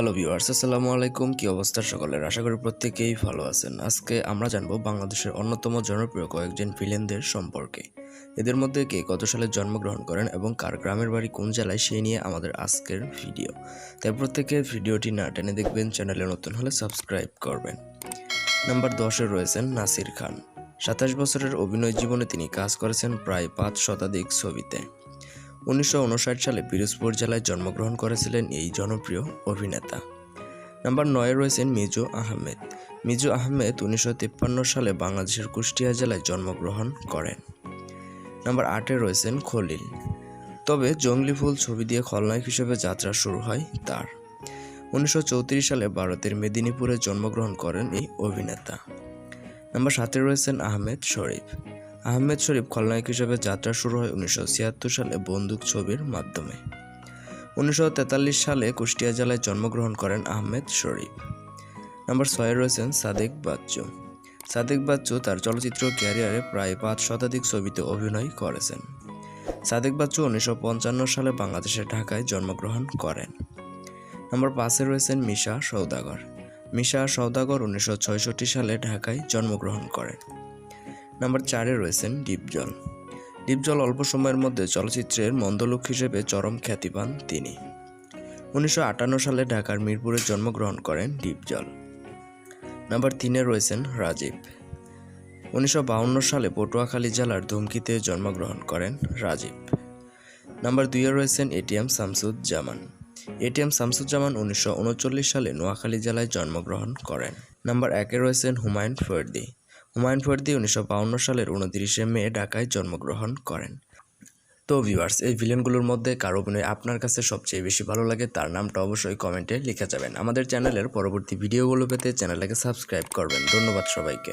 Hello viewers আসসালামু আলাইকুম। কি অবস্থা সকলের? আশা করি প্রত্যেকেই ভালো আছেন। আজকে আমরা জানব বাংলাদেশের অন্যতম জনপ্রিয় কয়েকজন ভিলেনদের সম্পর্কে। এদের মধ্যে কে কত সালে জন্মগ্রহণ করেন এবং কার গ্রামের বাড়ি কোন জেলায়, সেই নিয়ে আমাদের আজকের ভিডিও। তাই প্রত্যেকে ভিডিওটি না টেনে দেখবেন, চ্যানেলে নতুন হলে সাবস্ক্রাইব করবেন। নাম্বার দশে রয়েছেন নাসির খান। সাতাশ বছরের অভিনয় জীবনে তিনি কাজ করেছেন প্রায় পাঁচ শতাধিক ছবিতে। উনিশশো উনষাট সালে পিরোজপুর জেলায় জন্মগ্রহণ করেছিলেন এই জনপ্রিয় অভিনেতা। নাম্বার নয়ে রয়েছেন মিজু আহমেদ। মিজু আহমেদ উনিশশো সালে বাংলাদেশের কুষ্টিয়া জেলায় জন্মগ্রহণ করেন। নাম্বার আটে রয়েছেন খলিল। তবে জঙ্গলি ফুল ছবি দিয়ে খলনায়ক হিসেবে যাত্রা শুরু হয় তার। উনিশশো চৌত্রিশ সালে ভারতের মেদিনীপুরে জন্মগ্রহণ করেন এই অভিনেতা। নাম্বার সাতে রয়েছেন আহমেদ শরীফ। আহমেদ শরীফ খলনায়ক হিসেবে যাত্রা শুরু হয় উনিশশো ছিয়াত্তর সালে বন্দুক ছবির মাধ্যমে। উনিশশো তেতাল্লিশ সালে কুষ্টিয়া জেলায় জন্মগ্রহণ করেন আহমেদ শরীফ। নাম্বার ছয়ে রয়েছেন সাদেক বাচ্চু। সাদেক বাচ্চু তার চলচ্চিত্র ক্যারিয়ারে প্রায় পাঁচ শতাধিক ছবিতে অভিনয় করেছেন। সাদেক বাচ্চু উনিশশো পঞ্চান্ন সালে বাংলাদেশের ঢাকায় জন্মগ্রহণ করেন। নাম্বার পাঁচে রয়েছেন মিশা সৌদাগর মিশা সৌদাগর উনিশশো সালে ঢাকায় জন্মগ্রহণ করেন। নাম্বার চারে রয়েছেন ডিপজল ডিপজল অল্প সময়ের মধ্যে চলচ্চিত্রের মন্দলোক হিসেবে চরম খ্যাতি পান তিনি। উনিশশো আটান্ন সালে ঢাকার মিরপুরে জন্মগ্রহণ করেন ডিপজল নাম্বার তিনে রয়েছেন রাজীব। উনিশশো সালে পটুয়াখালী জেলার ধুমকিতে জন্মগ্রহণ করেন রাজীব। নাম্বার দুইয়ে রয়েছেন এটিএম শামসুজ্জামান। এটিএম শামসুজ্জামান উনিশশো উনচল্লিশ সালে নোয়াখালী জেলায় জন্মগ্রহণ করেন। নাম্বার একে রয়েছেন হুমায়ুন ফরদি। হুমায়ুন ফরদি উনিশশো বাউন্ন সালের উনত্রিশে মে ঢাকায় জন্মগ্রহণ করেন। তো ভিউয়ার্স এই ভিলেনগুলোর মধ্যে কার অভিনয় আপনার কাছে সবচেয়ে বেশি ভালো লাগে তার নামটা অবশ্যই কমেন্টে লিখে যাবেন। আমাদের চ্যানেলের পরবর্তী ভিডিওগুলো পেতে চ্যানেলটাকে সাবস্ক্রাইব করবেন। ধন্যবাদ সবাইকে।